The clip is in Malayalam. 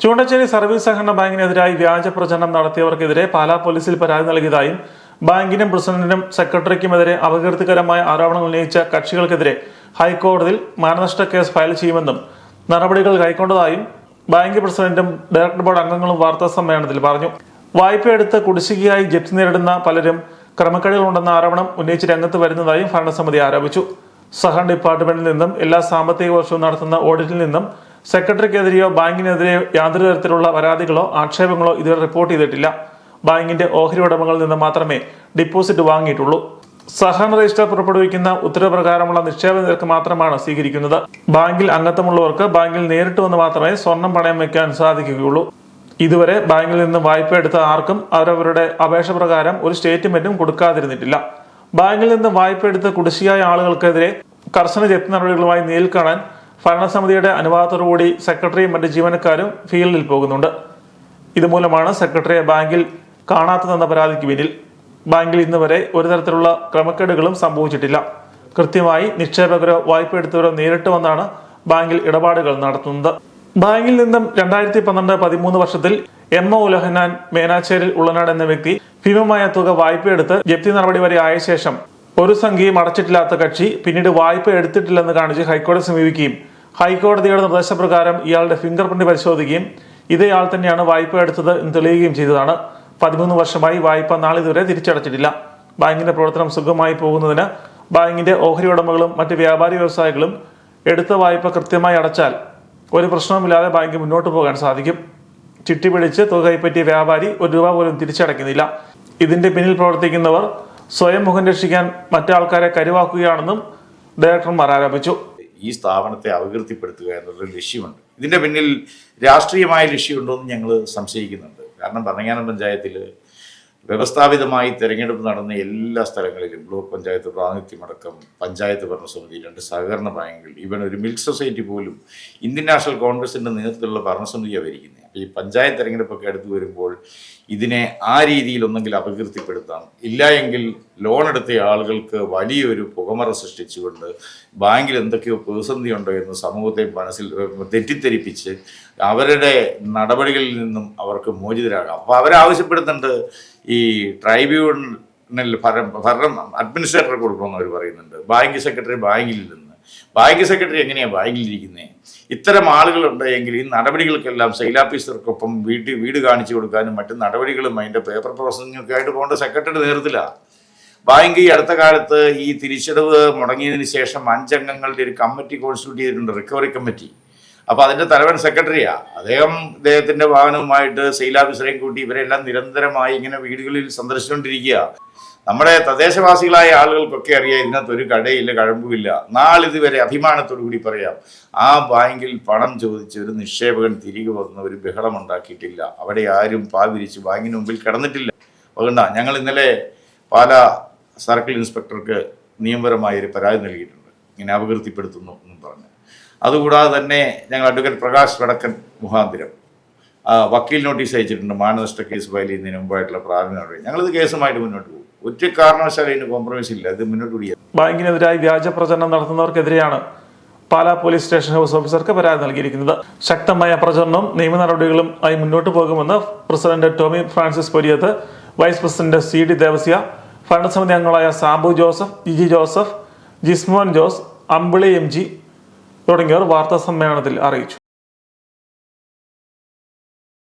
ചൂണ്ടച്ചേരി സർവീസ് സഹകരണ ബാങ്കിനെതിരായി വ്യാജ പ്രചരണം നടത്തിയവർക്കെതിരെ പാലാ പോലീസിൽ പരാതി നൽകിയതായും ബാങ്കിനും പ്രസിഡന്റിനും സെക്രട്ടറിക്കുമെതിരെ അപകീർത്തികരമായ ആരോപണങ്ങൾ ഉന്നയിച്ച കക്ഷികൾക്കെതിരെ ഹൈക്കോടതിയിൽ മാനനഷ്ട കേസ് ഫയൽ ചെയ്യുമെന്നും നടപടികൾ കൈക്കൊണ്ടതായും ബാങ്ക് പ്രസിഡന്റും ഡയറക്ടർ ബോർഡ് അംഗങ്ങളും വാർത്താ സമ്മേളനത്തിൽ പറഞ്ഞു. വായ്പയെടുത്ത് കുടിശ്ശികയായി ജപ്തി നേരിടുന്ന പലരും ക്രമക്കേടുകളുണ്ടെന്ന ആരോപണം ഉന്നയിച്ച് രംഗത്ത് വരുന്നതായും ഭരണസമിതി ആരോപിച്ചു. സഹകരണ ഡിപ്പാർട്ട്മെന്റിൽ നിന്നും എല്ലാ സാമ്പത്തിക വർഷവും നടത്തുന്ന ഓഡിറ്റിൽ നിന്നും സെക്രട്ടറിക്കെതിരെയോ ബാങ്കിനെതിരെയോ യാതൊരു തരത്തിലുള്ള പരാതികളോ ആക്ഷേപങ്ങളോ ഇതുവരെ റിപ്പോർട്ട് ചെയ്തിട്ടില്ല. ബാങ്കിന്റെ ഓഹരി ഉടമകളിൽ നിന്ന് മാത്രമേ ഡിപ്പോസിറ്റ് വാങ്ങിയിട്ടുള്ളൂ. സഹകരണ രജിസ്റ്റർ പുറപ്പെടുവിക്കുന്ന ഉത്തരവ് പ്രകാരമുള്ള നിക്ഷേപ നിരക്ക് മാത്രമാണ് സ്വീകരിക്കുന്നത്. ബാങ്കിൽ അംഗത്വമുള്ളവർക്ക് ബാങ്കിൽ നേരിട്ട് വന്ന് മാത്രമേ സ്വർണം പണയം വെക്കാൻ സാധിക്കുകയുള്ളൂ. ഇതുവരെ ബാങ്കിൽ നിന്ന് വായ്പ എടുത്ത ആർക്കും അവരവരുടെ അപേക്ഷ പ്രകാരം ഒരു സ്റ്റേറ്റ്മെന്റും കൊടുക്കാതിരുന്നിട്ടില്ല. ബാങ്കിൽ നിന്ന് വായ്പ എടുത്ത കുടിശ്ശിയായ ആളുകൾക്കെതിരെ കർശന ജപ്തി നടപടികളുമായി നേരിൽ കാണാൻ ഭരണസമിതിയുടെ അനുവാദത്തോടുകൂടി സെക്രട്ടറിയും മറ്റ് ജീവനക്കാരും ഫീൽഡിൽ പോകുന്നുണ്ട്. ഇതുമൂലമാണ് സെക്രട്ടറിയെ ബാങ്കിൽ കാണാത്തതെന്ന പരാതിക്ക് പിന്നിൽ. ബാങ്കിൽ ഇന്ന് വരെ ഒരു തരത്തിലുള്ള ക്രമക്കേടുകളും സംഭവിച്ചിട്ടില്ല. കൃത്യമായി നിക്ഷേപകരോ വായ്പ എടുത്തവരോ നേരിട്ട് വന്നാണ് ബാങ്കിൽ ഇടപാടുകൾ നടത്തുന്നത്. ബാങ്കിൽ നിന്നും രണ്ടായിരത്തി പന്ത്രണ്ട് പതിമൂന്ന് വർഷത്തിൽ എം ഒ ഉലഹനാൻ മേനാച്ചേരിൽ ഉള്ളനാട് എന്ന വ്യക്തി ഭീമമായ തുക വായ്പയെടുത്ത് ജപ്തി നടപടി വരെ ആയ ശേഷം ഒരു സംഖ്യയും അടച്ചിട്ടില്ലാത്ത കക്ഷി പിന്നീട് വായ്പ എടുത്തിട്ടില്ലെന്ന് കാണിച്ച് ഹൈക്കോടതി സമീപിക്കുകയും ഹൈക്കോടതിയുടെ നിർദ്ദേശപ്രകാരം ഇയാളുടെ ഫിംഗർ പ്രിന്റ് പരിശോധിക്കുകയും ഇതേയാൾ തന്നെയാണ് വായ്പ എടുത്തത് എന്ന് തെളിയുകയും ചെയ്തതാണ്. പതിമൂന്ന് വർഷമായി വായ്പ നാളിതുവരെ തിരിച്ചടച്ചിട്ടില്ല. ബാങ്കിന്റെ പ്രവർത്തനം സുഗമമായി പോകുന്നതിന് ബാങ്കിന്റെ ഓഹരി ഉടമകളും മറ്റ് വ്യാപാരി വ്യവസായികളും എടുത്ത വായ്പ കൃത്യമായി അടച്ചാൽ ഒരു പ്രശ്നവുമില്ലാതെ ബാങ്ക് മുന്നോട്ട് പോകാൻ സാധിക്കും. ചിട്ടി പിടിച്ച് തുക കൈപ്പറ്റിയ വ്യാപാരി ഒരു രൂപ പോലും തിരിച്ചടയ്ക്കുന്നില്ല. ഇതിന്റെ പിന്നിൽ പ്രവർത്തിക്കുന്നവർ സ്വയം മുഖം രക്ഷിക്കാൻ മറ്റാൾക്കാരെ കരുവാക്കുകയാണെന്നും ഡയറക്ടർമാർ ആരോപിച്ചു. ഈ സ്ഥാപനത്തെ അപകീർത്തിപ്പെടുത്തുക എന്നുള്ളൊരു ലക്ഷ്യമുണ്ട്. ഇതിന്റെ പിന്നിൽ രാഷ്ട്രീയമായ ലക്ഷ്യമുണ്ടോ എന്ന് ഞങ്ങൾ സംശയിക്കുന്നുണ്ട്. കാരണം ഭരണങ്ങാനം പഞ്ചായത്തിൽ വ്യവസ്ഥാപിതമായി തെരഞ്ഞെടുപ്പ് നടന്ന എല്ലാ സ്ഥലങ്ങളിലും ബ്ലോക്ക് പഞ്ചായത്ത് പ്രാതിനിധ്യമടക്കം പഞ്ചായത്ത് ഭരണസമിതി രണ്ട് സഹകരണ ബാങ്കുകൾ ഇവൻ ഒരു മിൽക്ക് സൊസൈറ്റി പോലും ഇന്ത്യൻ നാഷണൽ കോൺഗ്രസിന്റെ നേതൃത്വത്തിലുള്ള ഭരണസമിതിയാണ് ഭരിക്കുന്നത് ഈ പഞ്ചായത്ത് തെരഞ്ഞെടുപ്പൊക്കെ അടുത്ത് വരുമ്പോൾ ഇതിനെ ആ രീതിയിൽ ഒന്നെങ്കിൽ അപകീർത്തിപ്പെടുത്താം. ഇല്ല എങ്കിൽ ലോൺ എടുത്ത ആളുകൾക്ക് വലിയൊരു പുകമറ സൃഷ്ടിച്ചുകൊണ്ട് ബാങ്കിൽ എന്തൊക്കെയോ പ്രതിസന്ധി ഉണ്ടോ എന്ന് സമൂഹത്തെ മനസ്സിൽ തെറ്റിദ്ധരിപ്പിച്ച് അവരുടെ നടപടികളിൽ നിന്നും അവർക്ക് മോചിതരാകാം. അപ്പോൾ അവരാവശ്യപ്പെടുന്നുണ്ട് ഈ ട്രൈബ്യൂണൽ ഭരണം ഭരണം അഡ്മിനിസ്ട്രേറ്റർ കൊടുക്കണമെന്ന് അവർ പറയുന്നുണ്ട്. ബാങ്ക് സെക്രട്ടറി ബാങ്കിൽ നിന്ന് ബാങ്ക് സെക്രട്ടറി എങ്ങനെയാണ് ബാങ്കിലിരിക്കുന്നത് ഇത്തരം ആളുകളുണ്ട് എങ്കിൽ ഈ നടപടികൾക്കെല്ലാം സെയിൽ ഓഫീസർക്കൊപ്പം വീട്ടിൽ വീട് കാണിച്ചു കൊടുക്കാനും മറ്റു നടപടികളും അതിന്റെ പേപ്പർ പ്രോസസ്സിങ്ങൊക്കെയായിട്ട് പോകേണ്ട സെക്രട്ടറി നേതൃത്വത്തിലാണ് ബാങ്ക് ഈ അടുത്ത കാലത്ത് ഈ തിരിച്ചടവ് മുടങ്ങിയതിന് ശേഷം അഞ്ചംഗങ്ങളുടെ ഒരു കമ്മിറ്റി കോൺസ്റ്റിറ്റ്യൂട്ട് ചെയ്തിട്ടുണ്ട് റിക്കവറി കമ്മിറ്റി. അപ്പോൾ അതിന്റെ തലവൻ സെക്രട്ടറിയാണ് അദ്ദേഹം ഇദ്ദേഹത്തിന്റെ വാഹനവുമായിട്ട് സെയിൽ കൂട്ടി ഇവരെല്ലാം നിരന്തരമായി ഇങ്ങനെ വീടുകളിൽ സന്ദർശിച്ചുകൊണ്ടിരിക്കുക. നമ്മുടെ തദ്ദേശവാസികളായ ആളുകൾക്കൊക്കെ അറിയാം ഇതിനകത്ത് ഒരു കടയില്ല കഴമ്പുമില്ല. നാളിതുവരെ അഭിമാനത്തോടു കൂടി പറയാം ആ ബാങ്കിൽ പണം ചോദിച്ച് ഒരു നിക്ഷേപകൻ തിരികെ വന്ന ഒരു ബഹളം ഉണ്ടാക്കിയിട്ടില്ല. അവിടെ ആരും പാവിരിച്ച് ബാങ്കിന് മുമ്പിൽ കിടന്നിട്ടില്ല. അതുകൊണ്ടാ ഞങ്ങൾ ഇന്നലെ പാല സർക്കിൾ ഇൻസ്പെക്ടർക്ക് നിയമപരമായ ഒരു പരാതി നൽകിയിട്ടുണ്ട്. ഇങ്ങനെ അപകീർത്തിപ്പെടുത്തുന്നു എന്ന് പറഞ്ഞു. അതുകൂടാതെ തന്നെ ഞങ്ങൾ അഡ്വക്കേറ്റ് പ്രകാശ് വടക്കൻ മുഖാന്തിരം വക്കീൽ നോട്ടീസ് അയച്ചിട്ടുണ്ട്. മാനനഷ്ട കേസ് ഫയൽ ചെയ്യുന്നതിന് മുമ്പായിട്ടുള്ള പ്രാഥമിക നടപടി. ഞങ്ങളിത് കേസുമായിട്ട് മുന്നോട്ട് പോകും. ഒറ്റ കാരണവശാലും അതിന് കോംപ്രമൈസ് ഇല്ല. ഇത് മുന്നോട്ട് പിടിക്കുക ബാങ്കിനെതിരായി വ്യാജ പ്രചരണം നടത്തുന്നവർക്കെതിരെയാണ് പാലാ പോലീസ് സ്റ്റേഷൻ ഹൗസ് ഓഫീസർക്ക് പരാതി നൽകിയിരിക്കുന്നത്. ശക്തമായ പ്രചരണവും നിയമ നടപടികളും ആയി മുന്നോട്ട് പോകുമെന്ന് president Tomy Francis Poriyath vice president C D Devasya ഭരണസമിതി അംഗങ്ങളായ സാബു ജോസഫ് ജിജി ജോസഫ് ജിസ്മോൻ ജോസ് അമ്പിളി എം ജി തുടങ്ങിയവർ വാർത്താ സമ്മേളനത്തിൽ അറിയിച്ചു.